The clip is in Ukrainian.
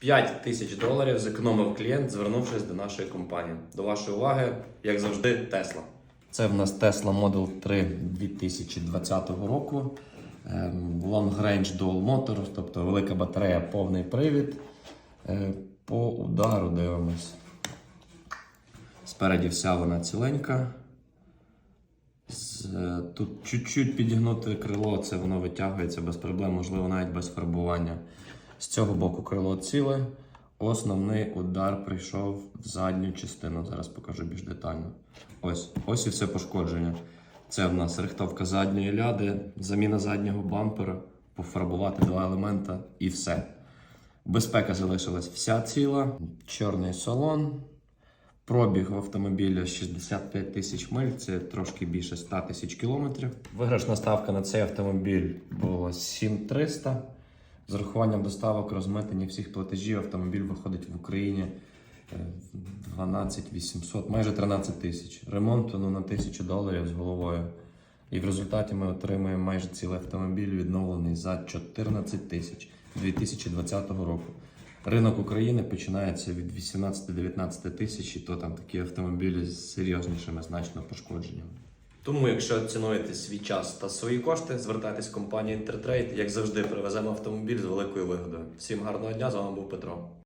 5 тисяч доларів зекономив клієнт, звернувшись до нашої компанії. До вашої уваги, як завжди, Тесла. Це в нас Tesla Model 3 2020 року. Ем, Long Range Dual Motor, тобто велика батарея, повний привід. Е, По удару дивимось. Спереді вся вона ціленька. Е, тут чуть-чуть підігнути крило, це воно витягується без проблем, можливо, навіть без фарбування. З цього боку крило ціле. Основний удар прийшов в задню частину. Зараз покажу більш детально. Ось, ось і все пошкодження. Це в нас рихтовка задньої ляди, заміна заднього бампера, пофарбувати два елемента і все. Безпека залишилась вся ціла. Чорний салон. Пробіг автомобіля 65 тисяч миль, це трошки більше 100 тисяч кілометрів. Виграшна ставка на цей автомобіль була 7300. З урахуванням доставок розмитнення всіх платежів автомобіль виходить в Україні е, 12 800, майже 13 тисяч. Ремонту ну, на 1000 доларів з головою. І в результаті ми отримуємо майже цілий автомобіль, відновлений за 14 тисяч 2020 року. Ринок України починається від 18-19 тисяч, і то там такі автомобілі з серйознішими значно пошкодженнями. Тому, якщо цінуєте свій час та свої кошти, звертайтесь в компанію Intertrade. Як завжди, привеземо автомобіль з великою вигодою. Всім гарного дня! З вами був Петро.